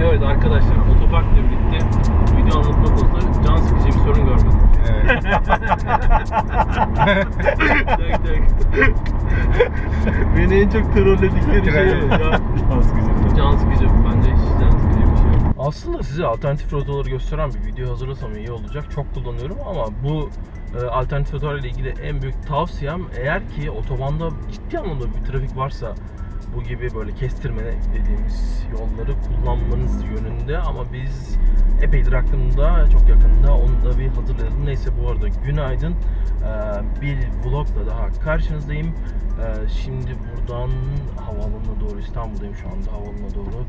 Evet arkadaşlar otopark da bitti. Video anlatmak olsa can sıkıcı bir sorun görmedim. Evet. Beni en çok trolledikleri şey o. Can, can sıkıcı. Bence hiç can sıkıcı bir şey yok. Aslında size alternatif rotaları gösteren bir video hazırlasam iyi olacak. Çok kullanıyorum ama bu e, alternatif rotalarla ilgili en büyük tavsiyem eğer ki otobanda ciddi anlamda bir trafik varsa bu gibi böyle kestirme dediğimiz yolları kullanmanız yönünde ama biz epeydir aklımda çok yakında onu da bir hazırlayalım. Neyse bu arada günaydın. Ee, bir vlogla daha karşınızdayım. Ee, şimdi buradan havaalanına doğru İstanbul'dayım şu anda havaalanına doğru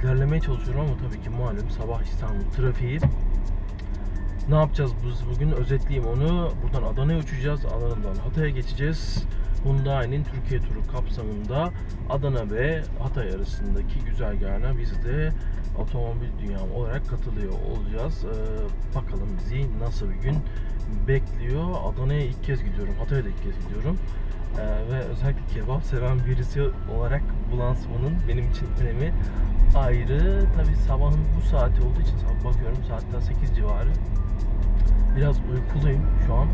ilerlemeye çalışıyorum ama tabii ki malum sabah İstanbul trafiği. Ne yapacağız biz bugün? Özetleyeyim onu. Buradan Adana'ya uçacağız. Adana'dan Hatay'a geçeceğiz. Hyundai'nin Türkiye turu kapsamında Adana ve Hatay arasındaki güzergahına biz de otomobil dünyam olarak katılıyor olacağız. Ee, bakalım bizi nasıl bir gün bekliyor. Adana'ya ilk kez gidiyorum. Hatay'a da ilk kez gidiyorum. Ee, ve özellikle kebap seven birisi olarak bu lansmanın benim için önemi ayrı. Tabi sabahın bu saati olduğu için sabah bakıyorum saatten 8 civarı. Biraz uykuluyum şu an.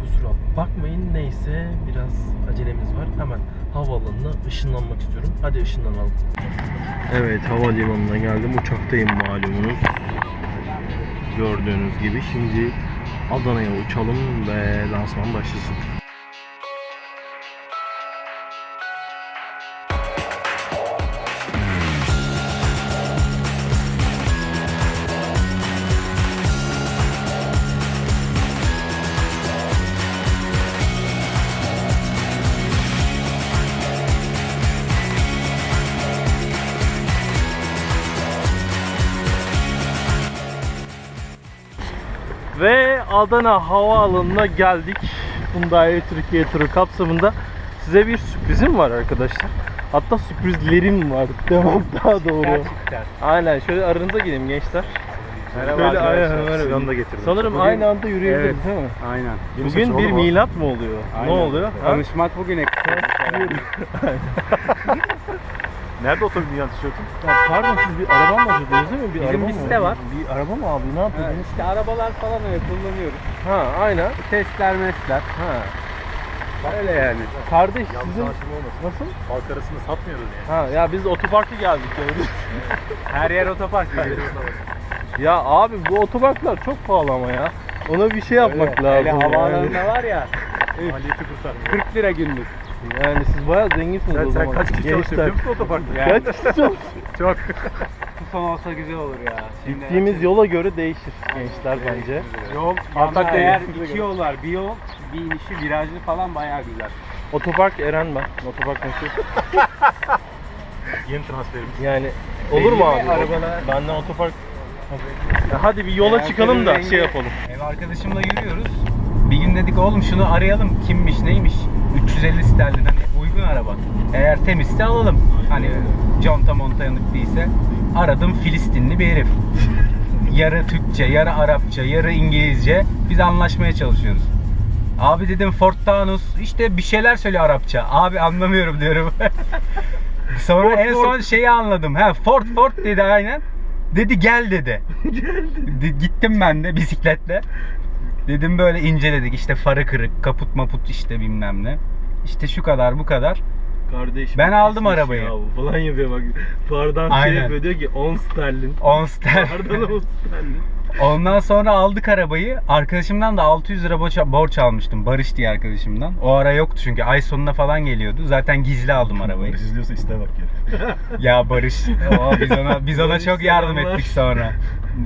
Kusura bakmayın. Neyse biraz acelemiz var. Hemen havaalanına ışınlanmak istiyorum. Hadi ışınlanalım. Evet havalimanına geldim. Uçaktayım malumunuz. Gördüğünüz gibi. Şimdi Adana'ya uçalım ve lansman başlasın. Ve Adana Havaalanı'na geldik. Hyundai Türkiye turu kapsamında size bir sürprizim var arkadaşlar. Hatta sürprizlerim var. Devam daha doğru. Gerçekten. Aynen şöyle aranıza gelin gençler. Merhaba Şöyle arkadaşlar. aynen. Siyonu da getirdim. Sanırım Bugün- aynı anda yürüyebiliriz Evet. değil mi? Aynen. Bugün bir milat mı oluyor? Ne oluyor? Tanışmak bugüne Nerede otobüs dünya tişörtün? Ya pardon siz bir araba mı alıyordunuz değil mi? Bir Bizim araba mı? liste var. Bir araba mı abi? Ne yapıyordunuz? işte arabalar falan öyle kullanıyoruz. Ha aynen. Testler mesler. Ha. Öyle yani. Kardeş sizin olmasın. nasıl? Halk arasında satmıyoruz yani. Ha ya biz otoparka geldik yani. Her yer otopark. ya abi bu otoparklar çok pahalı ama ya. Ona bir şey yapmak lazım. Hele yani. havaalanında var ya Maliyeti kurtarmıyor. 40 lira günlük. Yani siz bayağı zenginsiniz Sen, o sen zaman. kaç kişi çalışıyor biliyor musun otoparkta? Yani. Kaç kişi çalışıyor? Çok. Bu son olsa güzel olur ya. Şimdi Gittiğimiz yola göre değişir gençler bence. Yol Antakya Antakya eğer iki göre. yol var. Bir yol, bir inişi, virajlı falan bayağı güzel. Otopark Eren ben. Otopark nasıl? Yeni transferimiz. Yani olur mu abi? arabalar? Benden otopark. Ya hadi bir yola çıkalım da şey yapalım. Ev arkadaşımla yürüyoruz. Bir gün dedik oğlum şunu arayalım. Kimmiş neymiş? 350 sterlin hani uygun araba. Eğer temizse alalım. Hani conta monta yanık değilse. Aradım Filistinli bir herif. yarı Türkçe, yarı Arapça, yarı İngilizce. Biz anlaşmaya çalışıyoruz. Abi dedim Ford Taunus işte bir şeyler söylüyor Arapça. Abi anlamıyorum diyorum. Sonra Ford, en Ford. son şeyi anladım. Ha Ford Ford dedi aynen. Dedi gel dedi. De- Gittim ben de bisikletle. Dedim böyle inceledik işte farı kırık, kaput maput işte bilmem ne. İşte şu kadar bu kadar. Kardeş Ben aldım arabayı. Ya, falan yapıyor bak. Fardan şey Aynen. yapıyor diyor ki 10 sterlin. 10 ster. Fardan 10 sterlin. Ondan sonra aldık arabayı. Arkadaşımdan da 600 lira borç, borç almıştım. Barış diye arkadaşımdan. O ara yoktu çünkü ay sonuna falan geliyordu. Zaten gizli aldım arabayı. Barış izliyorsa iste bak ya. Ya Barış, o biz ona biz ona Barış çok yardım selamlar. ettik sonra.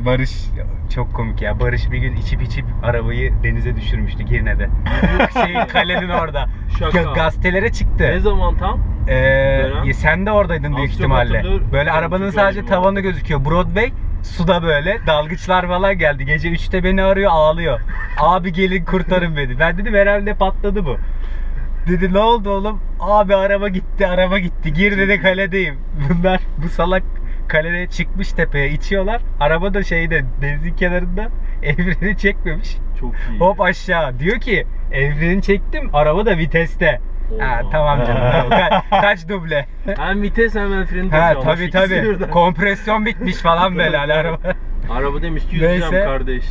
Barış çok komik ya. Barış bir gün içip içip arabayı denize düşürmüştü Girne'de. şey kalenin orada. Şaka. Ga- gazetelere çıktı. Ne zaman tam? Ee, Dönem? ya sen de oradaydın büyük çok ihtimalle. hatırlıyorum. Böyle arabanın sadece gördüm tavanı gözüküyor. Broadway suda böyle dalgıçlar falan geldi. Gece 3'te beni arıyor ağlıyor. Abi gelin kurtarın beni. Ben dedim herhalde patladı bu. Dedi ne oldu oğlum? Abi araba gitti araba gitti. Gir dedi kaledeyim. Bunlar bu salak kalede çıkmış tepeye içiyorlar. Araba da şeyde denizin kenarında evreni çekmemiş. Çok iyi. Hop aşağı. Diyor ki evreni çektim araba da viteste. Ha, tamam canım. Ka- kaç duble? Hem vites hemen freni Ha taşıyormuş. tabii İkisi tabii. birden. Kompresyon bitmiş falan böyle hani araba. Araba demiş ki Neyse. yüzeceğim kardeş.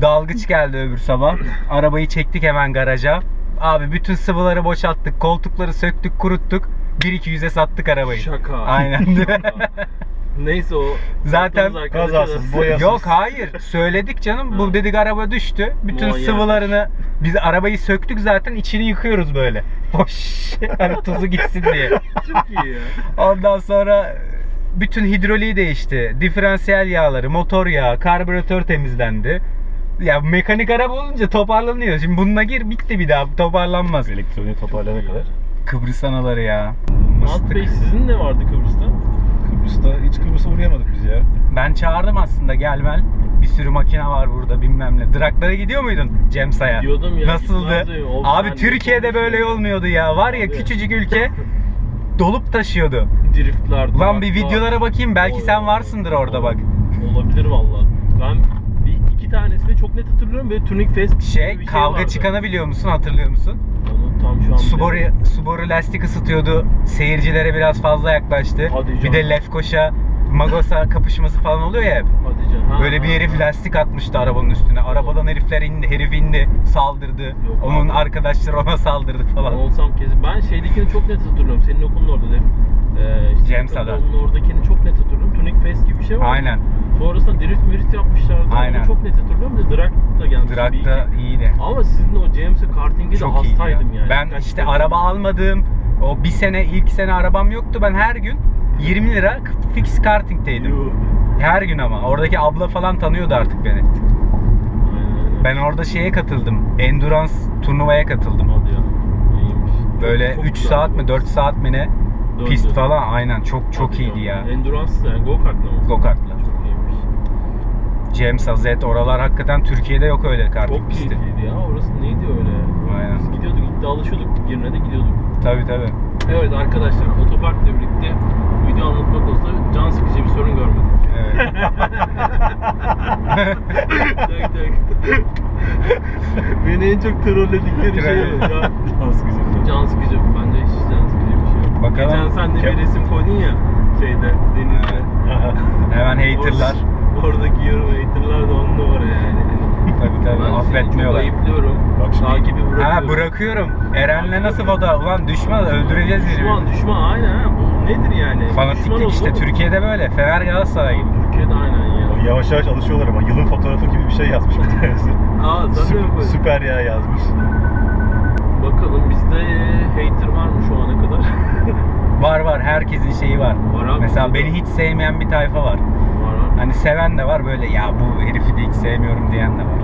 Dalgıç geldi öbür sabah. Arabayı çektik hemen garaja. Abi bütün sıvıları boşalttık. Koltukları söktük, kuruttuk. 1-200'e sattık arabayı. Şaka. Aynen. Şaka. Neyse o. Zaten kazasız, boyasız. Yok hayır. Söyledik canım. Bu dedik araba düştü. Bütün Muayyen. sıvılarını biz arabayı söktük zaten içini yıkıyoruz böyle. Boş. Hani tuzu gitsin diye. Çok iyi ya. Ondan sonra bütün hidroliği değişti. Diferansiyel yağları, motor yağı, karbüratör temizlendi. Ya mekanik araba olunca toparlanıyor. Şimdi bununla gir bitti bir daha toparlanmaz. Elektroniği toparlayana kadar. Kıbrıs anaları ya. Alt Bey sizin ne vardı Kıbrıs'ta? Kıbrıs'ta hiç Kıbrıs'a uğrayamadık biz ya. Ben çağırdım aslında gel Mel. Bir sürü makine var burada bilmem ne. Draklara gidiyor muydun Cemsa'ya? Gidiyordum ya, Nasıldı? gitmezdim. O Abi ben de Türkiye'de böyle olmuyordu ya. Var ya Abi. küçücük ülke dolup taşıyordu. Driftler. Ulan bir duraklar. videolara bakayım belki Oy, sen varsındır orada bak. Olabilir valla. Ben bir iki tanesini çok net hatırlıyorum. Böyle Tuning Fest Şey, bir kavga vardı. çıkanı biliyor musun? Hatırlıyor musun? Tam şu an Subaru, bilemiyorum. Subaru lastik ısıtıyordu. Seyircilere biraz fazla yaklaştı. Hadi bir canım. de Lefkoşa, Magos'a kapışması falan oluyor ya. Hadi canım. Ha, Böyle bir herif ha. lastik atmıştı arabanın üstüne. Arabadan herifler indi, herif indi, saldırdı. Onun abi. arkadaşları ona saldırdı Ben falan. olsam kesin. Ben şeydekini çok net hatırlıyorum. Senin okulun orada Lef. Ee, işte Cemsa'da. Okulun oradakini çok net hatırlıyorum. Tuning Fest gibi bir şey var. Aynen. Sonrasında drift mirit yapmışlardı. Aynen. Onu çok net hatırlıyorum. De drag da gelmiş. Bir da iyiydi. Ama sizin o James'e karting'i de iyiydi ya. hastaydım yani. Ben Birkaç işte araba almadığım o bir sene ilk sene arabam yoktu. Ben her gün 20 lira fix kartingdeydim. Yuh. Her gün ama. Oradaki abla falan tanıyordu artık beni. Aynen. Ben orada şeye katıldım. Endurance turnuvaya katıldım. Hadi ya. İyiymiş. Böyle Çok 3 güzel saat bu. mi 4 saat mi ne? Döndü. Pist falan aynen çok çok Hadi iyiydi ya. Endurance yani go kartla mı? Go kartla. Cemsa Z oralar hakikaten Türkiye'de yok öyle karting Çok pisti. keyifliydi ya. Orası neydi öyle? Aynen. Biz gidiyorduk, iddialaşıyorduk. Girne de gidiyorduk. Tabi tabi. Evet arkadaşlar otoparkla birlikte video anlatmak olsa can sıkıcı bir sorun görmedim. Evet. tak tak. Beni en çok trolledikleri şey o. Ya, Can sıkıcı. can sıkıcı. Bence hiç can sıkıcı bir şey yok. Bakalım. Geçen sen de bir resim koydun ya şeyde denizde. Hemen haterlar. Or- Oradaki yorum haterlar da on numara yani. Seni çok affetmiyorlar. ayıplıyorum. Bak şimdi- Takibi bırakıyorum. Ha bırakıyorum. Eren'le nasıl foto? Ulan düşman öldüreceğiz Düşman birbirini. düşman aynen ha. Bu nedir yani? Düşman Fanatiklik işte? Türkiye'de böyle. Fener Galatasaray gibi. Türkiye'de aynen ya. O Yavaş yavaş alışıyorlar ama yılın fotoğrafı gibi bir şey yazmış bir tanesi. Aa mi Süper, süper ya yazmış. Bakalım bizde hater var mı şu ana kadar? Var var herkesin şeyi var. Var abi, Mesela beni da. hiç sevmeyen bir tayfa var. var var. Hani seven de var böyle ya bu herifi de hiç sevmiyorum diyen de var.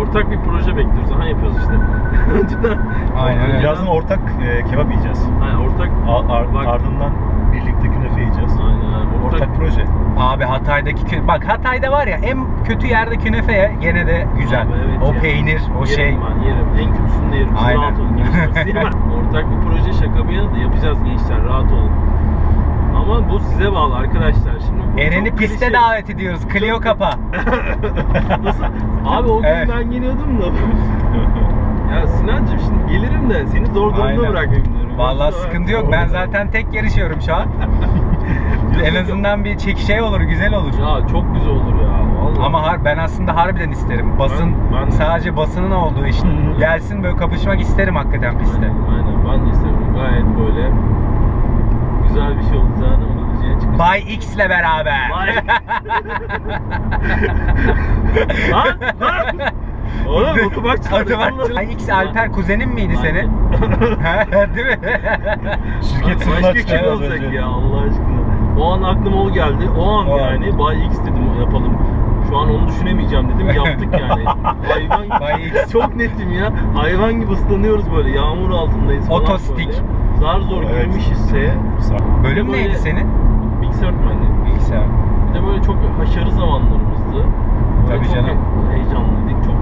Ortak bir proje bekliyoruz. Ha yapıyoruz işte. Önceden. Aynen öyle. Birazdan ortak e, kebap yiyeceğiz. Aynen ortak. A- ar- Bak. ardından birlikte künefe yiyeceğiz. Aynen aynen. Ortak, proje. Abi Hatay'daki kü- bak Hatay'da var ya en kötü yerde künefe ye, gene de güzel. Abi evet o ya. peynir, o Yerim şey. Ben yerim. En kötüsünü de yerim. Siz Aynen. rahat olun. Ortak bir proje şaka bir yana da yapacağız gençler. Rahat olun. Ama bu size bağlı arkadaşlar. Şimdi Eren'i piste davet ediyoruz. Clio kapa. Nasıl? Abi o gün Evet. ben geliyordum da. ya Sinancım şimdi gelirim de seni zor durumda Aynen. bırakmayayım diyorum. Vallahi Yoksa- sıkıntı yok. Ben zaten tek yarışıyorum şu an. en azından bir çek şey olur, güzel olur. Ya çok güzel olur ya. Vallahi. Ama har ben aslında harbiden isterim. Basın Ben- ben de- sadece basının olduğu iş. Hı. Gelsin böyle kapışmak isterim hakikaten pistte. Aynen, aynen. Ben de isterim. Gayet böyle güzel bir şey olacağını Bay X ile beraber. Lan lan. Oğlum çağırıyor. Otopark- Bay X Alper kuzenin miydi senin? Değil mi? Şirket sınırına Başka kim az olacak önce. ya Allah aşkına. O an aklıma o geldi. O an O an. yani Bay X dedim yapalım. Şu an onu düşünemeyeceğim dedim. Yaptık yani. Hayvan Bay X. Çok netim ya. Hayvan gibi ıslanıyoruz böyle. Yağmur altındayız falan Otostik. böyle. Zar zor Evet. girmişiz şeye. Bölüm Böyle- neydi senin? Bilgisayar öğretmenliği. Bilgisayar. Bir de böyle çok haşarı zamanlarımızdı. Böyle Tabii çok canım. heyecanlıydık. Çok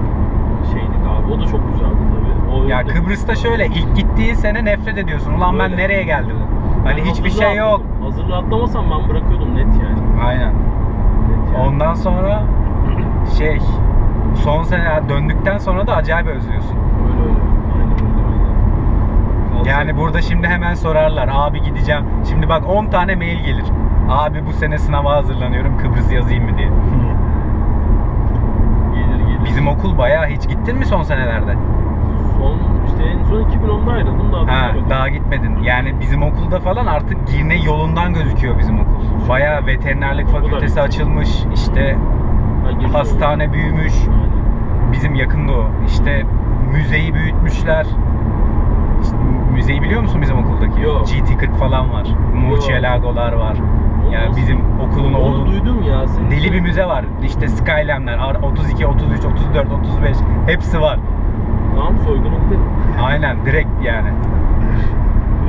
şeydik abi. O da çok güzeldi tabii. O Ya Kıbrıs'ta şöyle ilk gittiğin sene nefret ediyorsun. Ulan ben Öyle. nereye geldim? Hani hiçbir şey yok. Hazırlığa atlamasam ben bırakıyordum net yani. Aynen. Net yani. Ondan sonra şey son sene döndükten sonra da acayip özlüyorsun. Öyle öyle. Aynen öyle öyle. Alsam. Yani burada şimdi hemen sorarlar. Abi gideceğim. Şimdi bak 10 tane mail gelir. Abi bu sene sınava hazırlanıyorum. Kıbrıs yazayım mı diye. Gelir gelir. Bizim okul bayağı hiç gittin mi son senelerde? son işte en son 2010'da ayrıldım daha Ha, dönemedim. daha gitmedin. Yani bizim okulda falan artık girne yolundan gözüküyor bizim okul. Bayağı veterinerlik fakültesi açılmış. İşte Ha, girdi hastane büyümüş. Aynen. Bizim yakında o. İşte müzeyi büyütmüşler. İşte müzeyi biliyor musun bizim okuldaki? Yok. GT40 falan var. Murcielago'lar var. Yani bizim okulun Onu oğlu duydum ya. Senin deli bir müze var. İşte Skyline'ler, 32, 33, 34, 35 hepsi var. Tamam soygunu gidelim. Aynen direkt yani.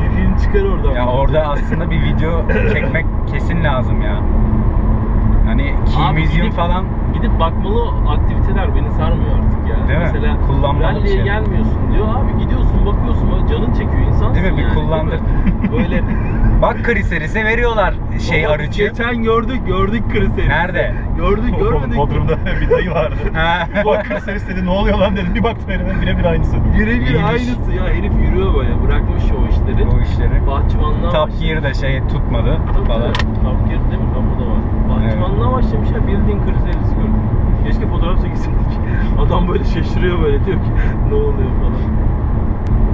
Bir film çıkar oradan. Ya orada aslında bir video çekmek kesin lazım ya. Hani Key Abi Museum gidip- falan Gidip bakmalı aktiviteler beni sarmıyor artık ya. Değil mi? Mesela Kullanmalı bir rally'e şey. gelmiyorsun diyor. Abi gidiyorsun bakıyorsun böyle canın çekiyor insan. Değil mi? Bir kullandır. Böyle bak kriserise veriyorlar şey Baba, arıcı. Geçen gördük gördük Chris Nerede? Gördük görmedik. Bodrum'da bir dayı vardı. Ha. Bakır servis dedi ne oluyor lan dedim. Bir baktım elime birebir aynısı. Birebir İyiymiş. aynısı ya herif yürüyor böyle bırakmış o işleri. o işleri. Bahçıvanlığa Top başlamış. Gear da şey tutmadı Tabii, falan. Top Gear değil mi? O da var. Bahçıvanlığa başlamış ya bildiğin kriz eğrisi gördüm. Keşke fotoğraf çekilseydik. Adam böyle şaşırıyor böyle diyor ki ne oluyor falan.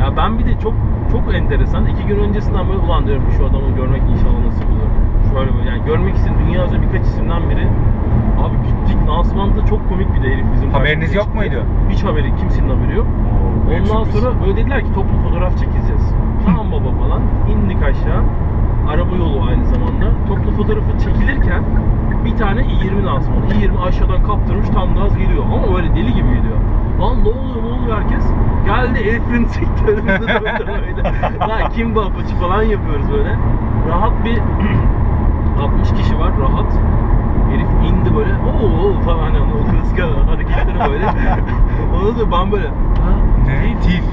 Ya ben bir de çok çok enteresan. iki gün öncesinden böyle ulan diyorum şu adamı görmek inşallah nasip olur. Şöyle böyle yani görmek için dünya üzerinde birkaç isimden biri. Abi gittik lansmanda çok komik bir de herif bizim Haberiniz yok çıktı. muydu? Hiç haberi kimsenin haberi yok. büyük Ondan sürpriz. sonra böyle dediler ki toplu fotoğraf çekeceğiz. tamam baba falan. İndik aşağı. Araba yolu aynı zamanda. Toplu fotoğrafı çekilirken bir tane i20 lansmanı. i20 aşağıdan kaptırmış tam gaz geliyor. Ama böyle deli gibi gidiyor. Lan ne oluyor ne oluyor herkes. Geldi el freni çekti önümüzde böyle. Lan kim bu apaçı falan yapıyoruz böyle. Rahat bir 60 kişi var rahat. Herif indi böyle ooo falan hani o klasik hareketleri böyle. Onu da ben böyle ha, Ne? tif, Tif.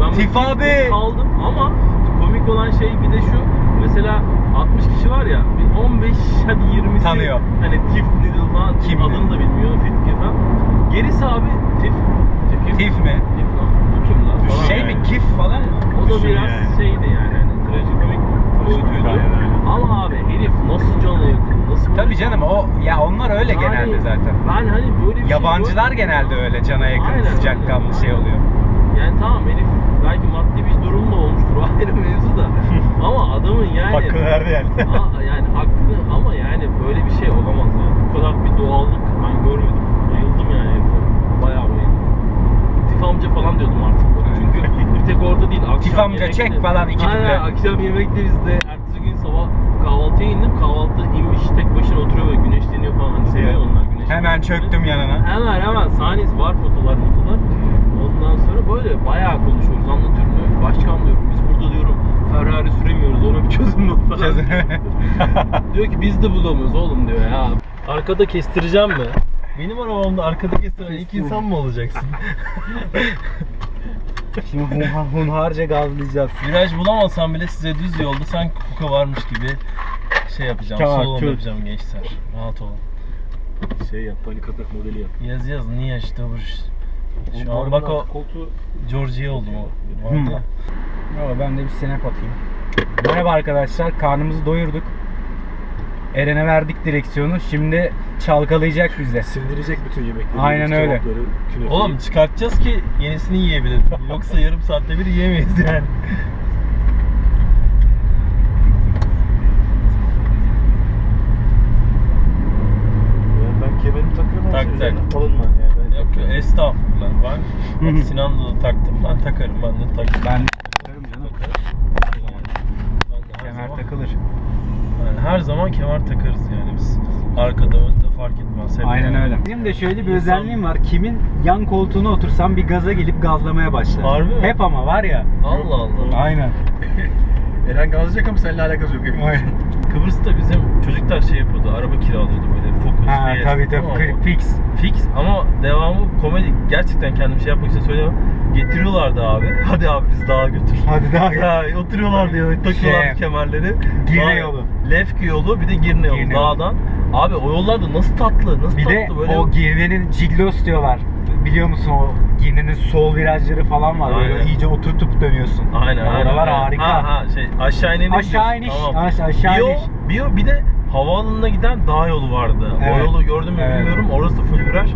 ben Tif abi. kaldım ama komik olan şey bir de şu mesela 60 kişi var ya bir 15 hadi 20'si Tanıyor. hani Tif needle falan Kim adını da bilmiyor Fitki falan. Gerisi abi Tif. Tif? Tif mi? Tif lan. Kim lan? Falan. Şey yani. mi? Kif falan mı? O da Düşün biraz yani. şeydi yani hani trajikomik boyutuydu. Ama abi herif nasıl canı yakın, nasıl Tabii canım o ya onlar öyle Yani genelde zaten. Ben hani böyle bir şey Yabancılar görmedim genelde öyle cana yakın, Aynen sıcakkanlı öyle. şey oluyor. Yani tamam herif belki maddi bir durum da olmuştur ayrı mevzu da. ama adamın yani Hakkını verdi yani. Aa, yani hakkını ama yani böyle bir şey olamaz yani. Bu kadar bir doğallık ben görmedim. Bayıldım yani herife. Bayağı bayıldım. Tif amca falan diyordum artık. Çünkü bir tek orada değil. Akşam Tif amca yemekte- çek falan iki Aynen, akşam yemekte bizde. Ertesi gün sabah kahvaltıya indim. Kahvaltıda inmiş tek başına oturuyor böyle güneşleniyor falan. Hani seviyor onlar güneş. Hemen çöktüm yanına. Hemen hemen sahnesi var fotolar fotolar. Ondan sonra böyle bayağı konuşuyoruz. Anlatıyorum diyorum. Başkan diyorum biz burada diyorum Ferrari süremiyoruz ona bir çözüm bul falan. Diyor ki biz de bulamıyoruz oğlum diyor ya. Arkada kestireceğim mi? Benim arabamda arkada kestiren ilk insan mı olacaksın? Şimdi hunhar, hunharca gazlayacağız. Viraj bulamazsam bile size düz yolda sanki kuka varmış gibi şey yapacağım. Slalom çök. yapacağım gençler. Rahat olun. Şey yap panik atak modeli yap. Yaz yaz niye işte bu şu an bak o koltuğu Georgia oldum o. Hmm. Ama ben de bir snap atayım. Merhaba arkadaşlar, karnımızı doyurduk. Eren'e verdik direksiyonu. Şimdi çalkalayacak bize. sindirecek bütün yemekleri. Aynen öyle. kebapları. Oğlum çıkartacağız ki yenisini yiyebilelim. Yoksa yarım saatte bir yiyemeyiz yani. Ya ben kemerimi takıyorum ama Tak, tak. alınma yani. Ben Yok yok estağfurullah. Ben Sinan'la da taktım. Ben takarım. Ben de takarım. Ben de her kemer zaman- takılır. Her zaman kemer takarız yani biz. Arkada önde fark etmez. Hep Aynen öyle. Benim de şöyle bir İnsan- özelliğim var. Kimin yan koltuğuna otursam bir gaza gelip gazlamaya başlar. Harbi mi? Hep ama var ya. Allah Allah. Aynen. Eren gazlayacak ama seninle alakası yok emin Aynen. Kıbrıs'ta bizim çocuklar şey yapıyordu. Araba kiralıyordu böyle. Focus, Ha Fiesta, tabii tamam tabii mı? fix. Fix ama devamı komedi. Gerçekten kendim şey yapmak için söylüyorum. Getiriyorlardı abi. Hadi abi biz dağa götür. Hadi daha Ya oturuyorlar diyor, takıyorlar Şey, kemerleri. Girne Dağ- yolu. Lefki yolu bir de Girne yolu Girne yolu. dağdan. Abi o yollar da nasıl tatlı, nasıl Bir tatlı de böyle. o girnenin ciglos diyorlar. Biliyor musun o Ege'nin sol virajları falan var. Böyle Aynen. iyice oturtup dönüyorsun. Aynen aynen. Oralar aynen. harika. Ha, ha, şey aşağı iniş. Aşağı iniş, aş- aşağı bir o, iniş. Bir o bir de havaalanına giden dağ yolu vardı. O Evet. yolu gördüm mü Evet. bilmiyorum. Orası da full viraj.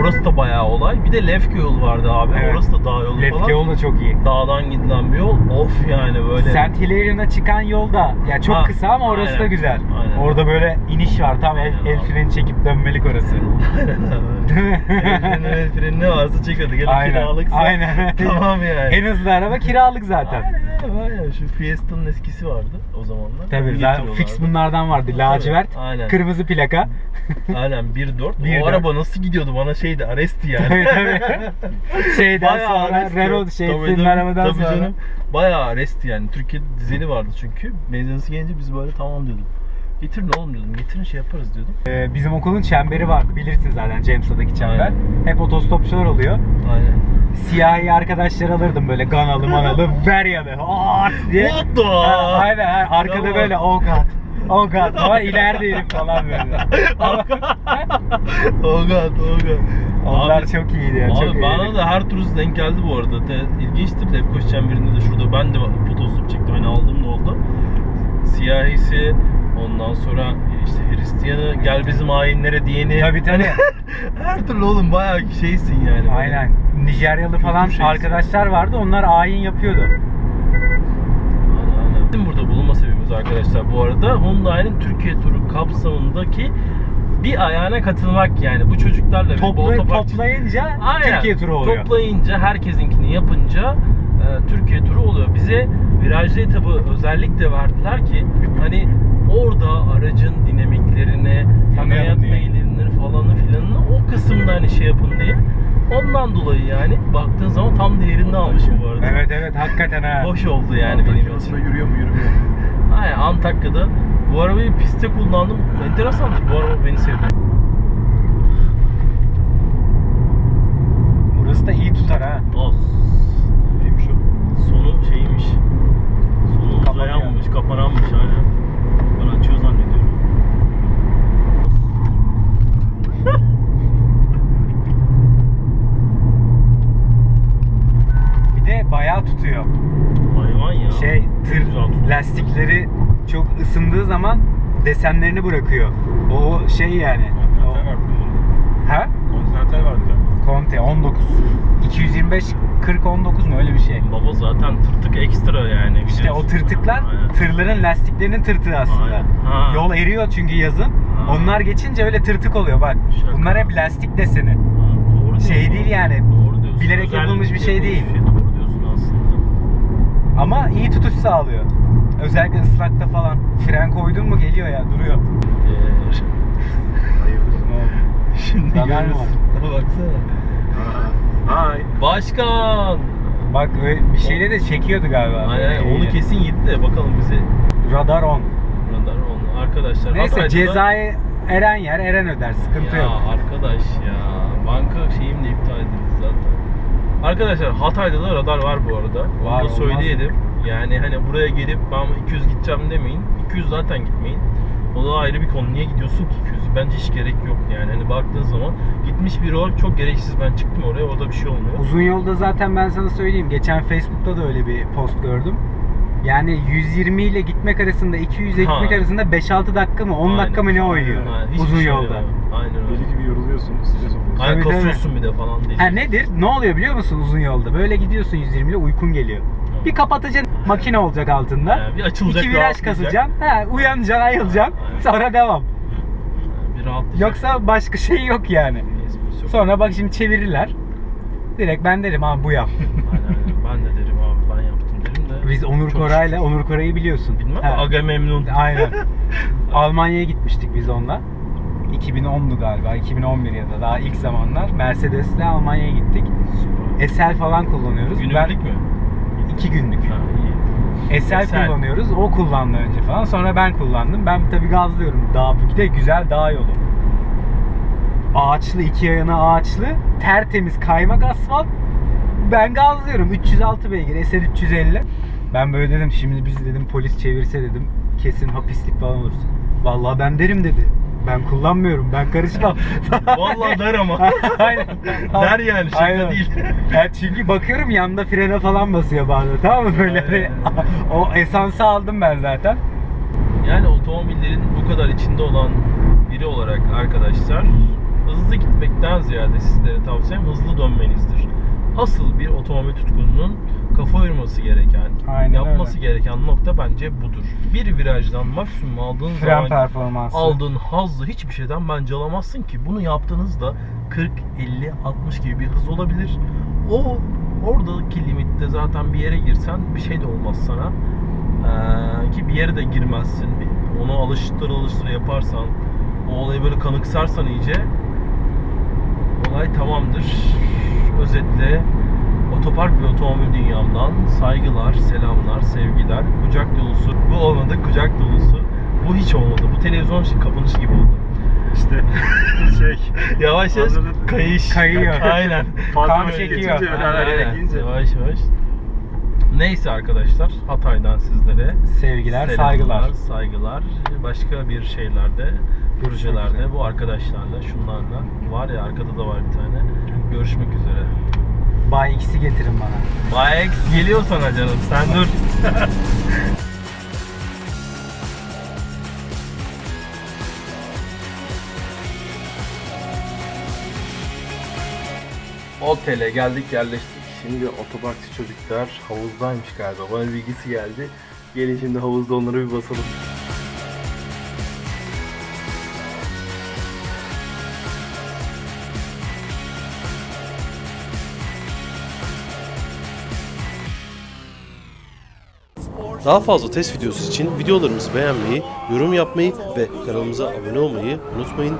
Orası da bayağı olay. Bir de Lefke yolu vardı abi. Evet. Orası da dağ yolu falan. Lefke yolu da çok iyi. Dağdan gidilen bir yol. Of yani böyle. St. Hilarion'a çıkan yolda ya çok Ha, kısa ama orası da aynen. güzel. Orada böyle iniş var tam el, el freni çekip dönmelik orası. Değil mi? Elfrenin elfrenin ne varsa çekiyordu. Gene Aynen, kiralıksa. aynen. tamam yani. en hızlı araba kiralık zaten. Aynen aynen. Şu Fiesta'nın eskisi vardı o zamanlar. Tabii zaten fix bunlardan vardı. Lacivert, Aynen. kırmızı plaka. Aynen 1.4. 1.4. O araba nasıl gidiyordu bana şeydi Aresti yani. Tabii, tabii. Şeyden Bayağı sonra Aresti. Renault şey Tabii, senin arabadan tabii sonra. Canım. Bayağı Aresti yani. Türkiye'de dizeli vardı çünkü. Benzinsi gelince biz böyle tamam diyorduk. Getirin oğlum diyordum. Getirin şey yaparız diyordum. Ee, bizim okulun çemberi vardı bilirsin zaten James'ta'daki çember. Aynen. Hep otostopçular oluyor. Aynen. Siyahi arkadaşlar alırdım böyle ganalı manalı ver yanı art diye. What the? Ha, aynen ha, arkada Tamam. böyle oh god. Oh god falan ileride herif falan böyle. Ama- oh god, oh god. Onlar Abi- çok iyiydi ya. Abi çok bana iyiydi. da her turist denk geldi bu arada. De, ilginçtir Lefkoş çemberinde de şurada ben de fotostop çektim. Hani aldığım da oldu. Siyahisi, ondan sonra işte Hristiyanı, gel bizim ayinlere diyeni. Tabii tabii. her türlü oğlum bayağı şeysin yani. Aynen. Nijeryalı falan şeysi. arkadaşlar vardı. Onlar ayin yapıyordu. Bizim burada bulunma sebebimiz arkadaşlar bu arada Hyundai'nin Türkiye turu kapsamındaki bir ayağına katılmak yani. Bu çocuklarla Topla, otopark- toplayınca Aynen. Türkiye turu oluyor. Toplayınca herkesinkini yapınca e, Türkiye turu oluyor. Bize virajlı etabı özellikle verdiler ki hani orada aracın dinamiklerini, diye. meyillerini falanı filanını o kısımda hani şey yapın diye. Ondan dolayı yani baktığın zaman tam değerini almışım bu arada. Evet evet hakikaten ha. Hoş oldu yani benim için. Yürüyor mu yürümüyor mu? Aynen Antakya'da bu arabayı pistte kullandım. Enteresandır bu araba beni sevdi. Burası da iyi tutar ha. Os. Neymiş o? Sonu şeymiş. Sonu Kapanıyor. uzayanmış, kapananmış aynen. Ben açıyor zannediyorum. Bir de bayağı tutuyor. Hayvan ya. Şey Güzel tır tutuyor. lastikleri çok ısındığı zaman desenlerini bırakıyor. O şey yani. Vardı bunun. ha? Kontinental vardı. Conte 19. 225 40 19 mu öyle bir şey. Baba zaten tırtık ekstra yani. İşte o tırtıklar Aynen. tırların lastiklerinin tırtığı aslında. Yol eriyor çünkü yazın. Ha. Onlar geçince öyle tırtık oluyor bak. Şaka. Bunlar hep lastik deseni. Ha, Doğru Şey diyorsun. değil yani, Doğru diyorsun. bilerek Özellikle yapılmış bir şey değil. Doğru diyorsun aslında. Ama iyi tutuş sağlıyor. Özellikle ıslakta falan. Fren koydun mu geliyor ya duruyor. Ee, Şimdi Radar mı görürsün. Baksana. Hay. Başkan. Bak öyle bir şeyle de çekiyordu galiba. Aynen Böyle onu iyi. kesin yedi de bakalım bize Radar 10. radar onu. Arkadaşlar Neyse Hatay'da da- cezayı Eren yer, Eren öder. Sıkıntı ya yok. arkadaş ya banka şeyim de iptal edildi zaten. Arkadaşlar Hatay'da da radar var bu arada. Onu Var, da olmaz söyleyelim. Yani hani buraya gelip ben 200 gideceğim demeyin. 200 zaten gitmeyin. O da ayrı bir konu. Niye gidiyorsun ki 200? Bence hiç gerek yok yani. Hani baktığın zaman gitmiş biri olarak çok gereksiz. Ben çıktım oraya orada bir şey olmuyor. Uzun yolda zaten ben sana söyleyeyim. Geçen Facebook'ta da öyle bir post gördüm. Yani 120 ile gitmek arasında 200 ile gitmek arasında 5-6 dakika mı 10 Aynen. dakika mı ne oynuyor hiçbir uzun şey yolda. oluyor. Aynen öyle. Deli gibi yoruluyorsun, stres oluyorsun. Aynen Tabii, tabii. kasıyorsun bir de falan değil. Ha nedir? Ne oluyor biliyor musun uzun yolda? Böyle gidiyorsun 120 ile uykun geliyor. Bir kapatacaksın makine olacak altında. Ha, bir açılacak, İki viraj rahatlayacak. kasacaksın. Ha, uyanacaksın ayılacaksın. Aynen. Sonra devam. Bir rahatlayacak. Yoksa başka şey yok yani. Yok. Sonra bak şimdi çevirirler. Direkt ben derim abi bu yap. Aynen. Ben de derim abi ben yaptım derim de. Biz Onur Çok Koray'la, şükür. Onur Koray'ı biliyorsun. Bilmem Ha. Aga memnun. Aynen. Almanya'ya gitmiştik biz onunla. 2010'du galiba, 2011 ya da daha ilk zamanlar. Mercedes'le Almanya'ya gittik. SL falan kullanıyoruz. Günübirlik ben mi? İki günlük. Ha iyi. Kullanıyoruz. O kullandı önce falan. Sonra ben kullandım. Ben tabii gazlıyorum. Dağ, bir de güzel dağ yolu. Ağaçlı, iki yana ağaçlı. Tertemiz kaymak asfalt. Ben gazlıyorum. 306 beygir. SR 350. Ben böyle dedim. Şimdi biz dedim polis çevirse dedim. Kesin hapislik falan oluruz. Vallahi ben derim dedi. Ben kullanmıyorum. Ben karışmam. Vallahi der ama. Aynen. Der yani, şaka Aynen. değil. Ya çünkü bakıyorum yanında frene falan basıyor bazen tamam mı böyle hani o esansı aldım ben zaten. Yani otomobillerin bu kadar içinde olan biri olarak arkadaşlar hızlı gitmekten ziyade sizlere tavsiyem hızlı dönmenizdir. Asıl bir otomobil tutkununun kafa yorması gereken, Aynen yapması öyle. gereken nokta bence budur. Bir virajdan maksimum aldığın Fren zaman performansı. aldığın hazzı hiçbir şeyden bence alamazsın ki. Bunu yaptığınızda 40, 50, 60 gibi bir hız olabilir. O oradaki limitte zaten bir yere girsen bir şey de olmaz sana. Ee, ki bir yere de girmezsin. Onu alıştır alıştır yaparsan, o olayı böyle kanıksarsan iyice olay tamamdır. Özetle otopark ve otomobil dünyamdan saygılar, selamlar, sevgiler, kucak dolusu. Bu olmadı, kucak dolusu. Bu hiç olmadı. Bu televizyon kapanışı gibi oldu. İşte şey. Yavaş yavaş Anladın. kayış. Kayıyor. Aynen. Fazla böyle çekiyor. geçince böyle Aynen. Yavaş yavaş. Neyse arkadaşlar Hatay'dan sizlere Sevgiler, saygılar. saygılar. Başka bir şeylerde, projelerde bu arkadaşlarla, şunlarla var ya arkada da var bir tane. Görüşmek üzere. Bay X'i getirin bana. Bayex geliyor sana canım. Sen dur. Otele geldik yerleştik. Şimdi otoparkçı çocuklar havuzdaymış galiba. Bana bilgisi geldi. Gelin şimdi havuzda onları bir basalım. Daha fazla test videosu için videolarımızı beğenmeyi, yorum yapmayı ve kanalımıza abone olmayı unutmayın.